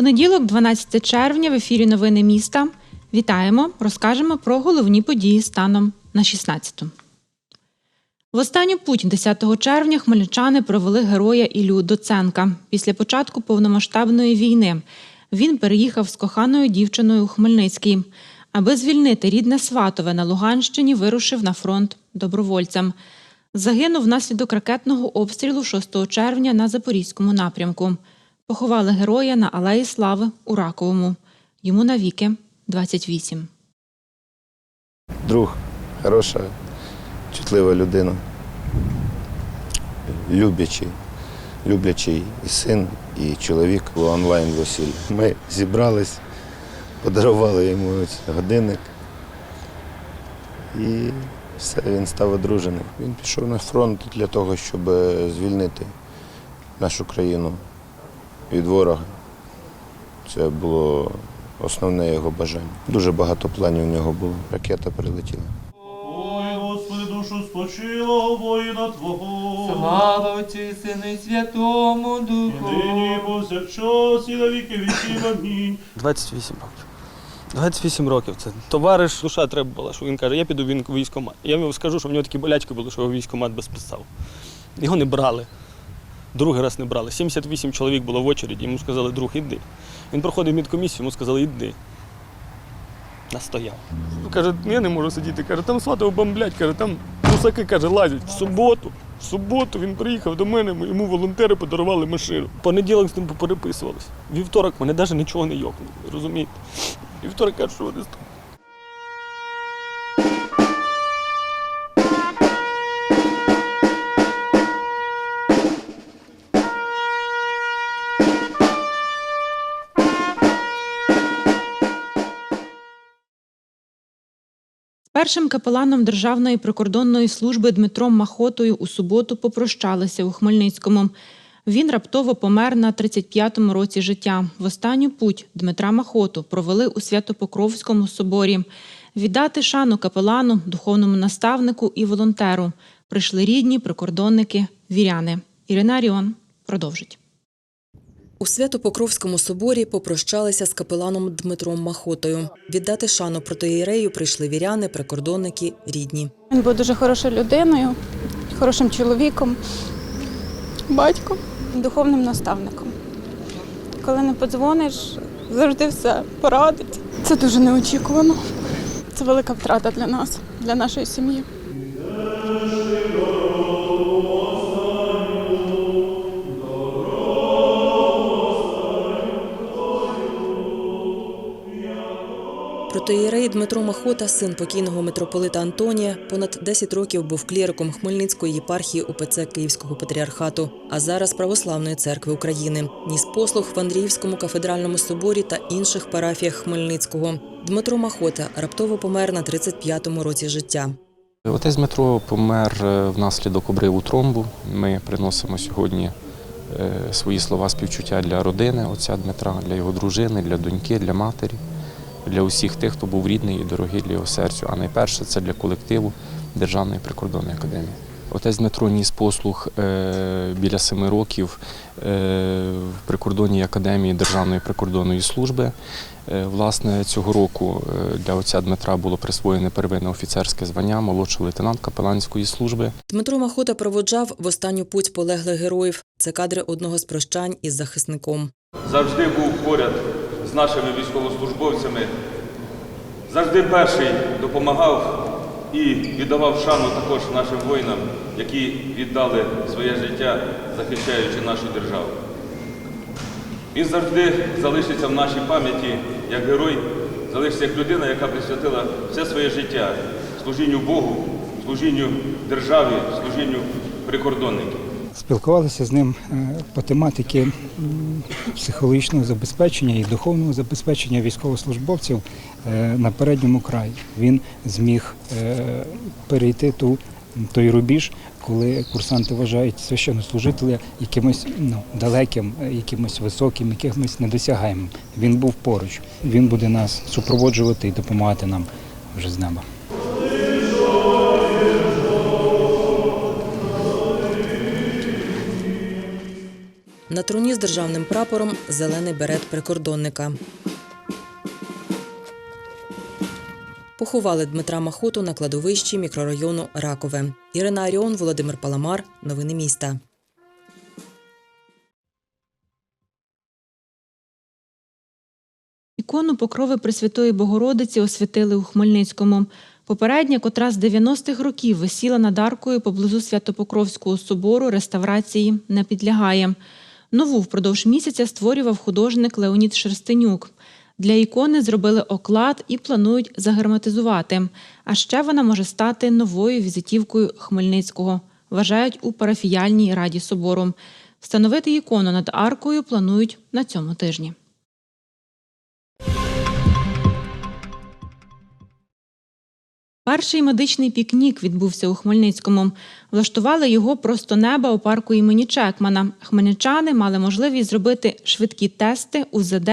Понеділок, 12 червня, в ефірі Новини міста. Вітаємо, розкажемо про головні події станом на 16. В останню путь 10 червня хмельничани провели героя Ілю Доценка. Після початку повномасштабної війни він переїхав з коханою дівчиною у Хмельницький. Аби звільнити рідне Сватове на Луганщині, вирушив на фронт добровольцем. Загинув внаслідок ракетного обстрілу 6 червня на Запорізькому напрямку. Поховали героя на Алеї Слави у Раковому. Йому навіки 28. друг, хороша, чутлива людина, люблячий, люблячий і син, і чоловік у онлайн весілля. Ми зібрались, подарували йому годинник і все, він став одружений. Він пішов на фронт для того, щоб е, звільнити нашу країну від ворога. Це було основне його бажання. Дуже багато планів у нього було. Ракета прилетіла. Душу спочилого воїна Твого. Слава Отцю і Сину і Святому І нині, і повсякчас, і на віки віків. Амінь. 28 років. 28 років. Це товариш, душа треба була, що він каже, я піду в військкомат. Я йому скажу, що в нього такі болячки були, що його військкомат без підстав. Його не брали. Другий раз не брали. 78 чоловік було в очереді, йому сказали, друг, іди. Він проходив медкомісію, йому сказали, іди. Настояв. Каже, я не можу сидіти. Каже, там сватого бомблять, каже, там гусаки каже, лазять. В суботу, в суботу він приїхав до мене, йому волонтери подарували машину. Понеділок з ним попереписувалися. Вівторок мене навіть нічого не йокнуло, розумієте? Вівторок каже, що вони з першим капеланом Державної прикордонної служби Дмитром Махотою у суботу попрощалися у Хмельницькому. Він раптово помер на 35-му році життя. В останню путь Дмитра Махоту провели у Святопокровському соборі. Віддати шану капелану, духовному наставнику і волонтеру прийшли рідні, прикордонники, віряни. Ірина Аріон продовжить. У Свято-Покровському соборі попрощалися з капеланом Дмитром Махотою. Віддати шану протоїрею прийшли віряни, прикордонники, рідні. Він був дуже хорошою людиною, хорошим чоловіком, батьком, духовним наставником. Коли не подзвониш, завжди все порадить. Це дуже неочікувано. Це велика втрата для нас, для нашої сім'ї. Протоїрей Дмитро Махота, син покійного митрополита Антонія, понад 10 років був кліриком Хмельницької єпархії УПЦ Київського патріархату, а зараз Православної церкви України. Ніс послуг в Андріївському кафедральному соборі та інших парафіях Хмельницького. Дмитро Махота раптово помер на 35-му році життя. Отець Дмитро помер е, внаслідок обриву тромбу. Ми приносимо сьогодні е, свої слова співчуття для родини отця Дмитра, для його дружини, для доньки, для матері, для усіх тих, хто був рідний і дорогий для його серцю. А найперше це для колективу Державної прикордонної академії. Отець Дмитро ніс послуг е, біля семи років е, в прикордонній академії Державної прикордонної служби. Е, Власне, цього року для отця Дмитра було присвоєне первинне офіцерське звання молодший лейтенант капеланської служби. Дмитро Махота проводжав в останню путь полеглих героїв. Це кадри одного з прощань із захисником. завжди був поряд з нашими військовослужбовцями, завжди перший допомагав і віддавав шану також нашим воїнам, які віддали своє життя, захищаючи нашу державу. Він завжди залишиться в нашій пам'яті як герой, залишиться як людина, яка присвятила все своє життя служінню Богу, служінню державі, служінню прикордонників. Спілкувалися з ним е, по тематики м, психологічного забезпечення і духовного забезпечення військовослужбовців е, на передньому краї. Він зміг е, перейти ту той рубіж, коли курсанти вважають священнослужителя якимось ну, далеким, е, якимось високим, якимось недосягаємим. Він був поруч. Він буде нас супроводжувати і допомагати нам вже з неба. На труні з державним прапором зелений берет прикордонника. Поховали Дмитра Махоту на кладовищі мікрорайону Ракове. Ірина Аріон, Володимир Паламар. Новини міста. Ікону покрови Пресвятої Богородиці освятили у Хмельницькому. Попередня, котра з 90-х років висіла над аркою поблизу Святопокровського собору, реставрації не підлягає. Нову впродовж місяця створював художник Леонід Шерстенюк. Для ікони зробили оклад і планують загерметизувати. А ще вона може стати новою візитівкою Хмельницького, вважають у парафіяльній раді собору. Встановити ікону над аркою планують на цьому тижні. Перший медичний пікнік відбувся у Хмельницькому. Влаштували його просто неба у парку імені Чекмана. Хмельничани мали можливість зробити швидкі тести, УЗД,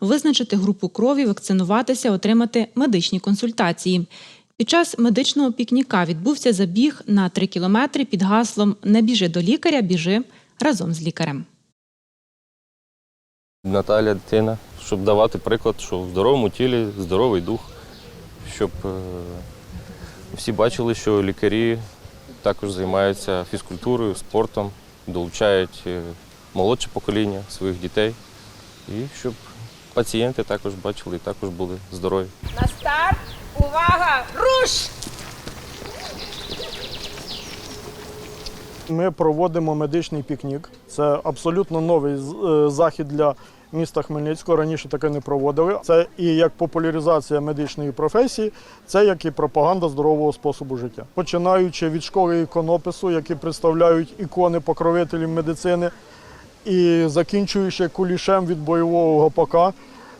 визначити групу крові, вакцинуватися, отримати медичні консультації. Під час медичного пікніка відбувся забіг на 3 кілометри під гаслом Не біжи до лікаря, біжи разом з лікарем. Наталя дитина, щоб давати приклад, що в здоровому тілі здоровий дух, щоб е, всі бачили, що лікарі також займаються фізкультурою, спортом, долучають е, молодше покоління своїх дітей, і щоб пацієнти також бачили і також були здорові. На старт! Увага! Руш! Ми проводимо медичний пікнік. Це абсолютно новий е, захід для міста Хмельницького. Раніше таке не проводили. Це і як популяризація медичної професії, це як і пропаганда здорового способу життя. Починаючи від школи іконопису, які представляють ікони покровителів медицини, і закінчуючи кулішем від бойового гопака.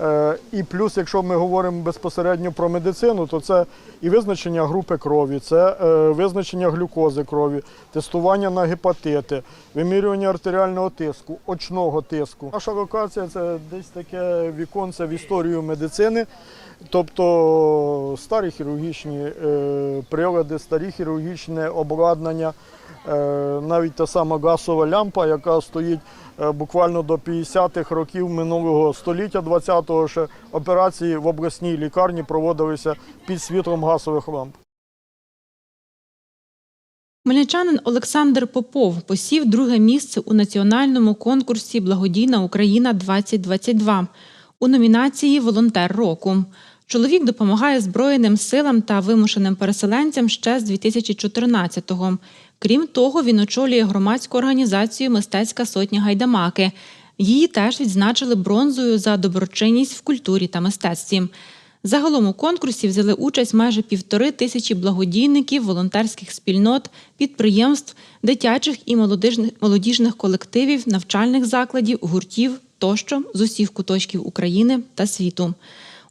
Е, І плюс, якщо ми говоримо безпосередньо про медицину, то це і визначення групи крові, це е, визначення глюкози крові, тестування на гепатити, вимірювання артеріального тиску, очного тиску. Наша локація це десь таке віконце в історію медицини, тобто старі хірургічні е, прилади, старі хірургічне обладнання, е, навіть та сама газова лямпа, яка стоїть е, буквально до 50-х років минулого століття, 20-го ще операції в обласній лікарні проводилися під світлом газових ламп. Хмельничанин Олександр Попов посів друге місце у національному конкурсі Благодійна Україна 2022 у номінації Волонтер року. Чоловік допомагає Збройним силам та вимушеним переселенцям ще з 2014-го. Крім того, він очолює громадську організацію Мистецька сотня Гайдамаки. Її теж відзначили бронзою за доброчинність в культурі та мистецтві. Загалом у конкурсі взяли участь майже півтори тисячі благодійників, волонтерських спільнот, підприємств, дитячих і молодіжних, колективів, навчальних закладів, гуртів тощо з усіх куточків України та світу.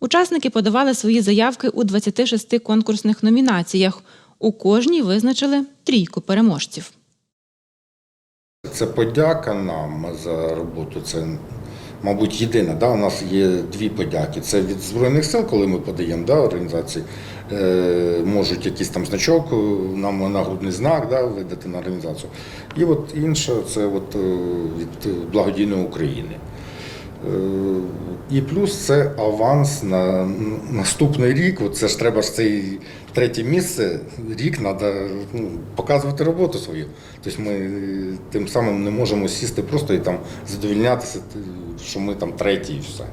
Учасники подавали свої заявки у 26 конкурсних номінаціях. У кожній визначили трійку переможців. Це подяка нам за роботу. Це, мабуть, єдине. Да? У нас є дві подяки. Це від Збройних сил, коли ми подаємо да, організації, е, можуть якийсь там значок, е, нам нагрудний знак да, видати на організацію. І от інша це от, е, від благодійної України. І плюс це аванс на наступний рік. Це ж треба ж цей третє місце. Рік треба ну, показувати роботу свою. Тобто ми е, тим самим не можемо сісти просто і там задовільнятися, що ми там треті і все.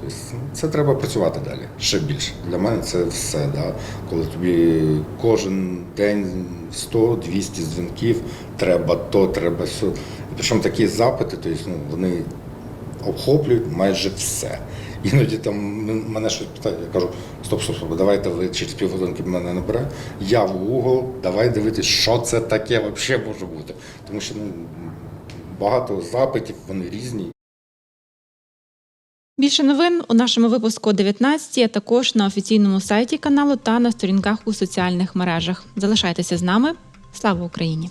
Тобто ну, це треба працювати далі ще більше. Для мене це все. Да? Коли тобі кожен день 100-200 дзвінків, треба то, треба сьо. Причому такі запити, тобто, ну, вони обхоплюють майже все. Іноді там мене щось питають, я кажу, стоп, стоп, стоп, давайте ви через півгодинки мене набираєте. Я в угол, давай дивитися, що це таке взагалі може бути. Тому що ну, багато запитів, вони різні. Більше новин у нашому випуску о 19, а також на офіційному сайті каналу та на сторінках у соціальних мережах. Залишайтеся з нами. Слава Україні!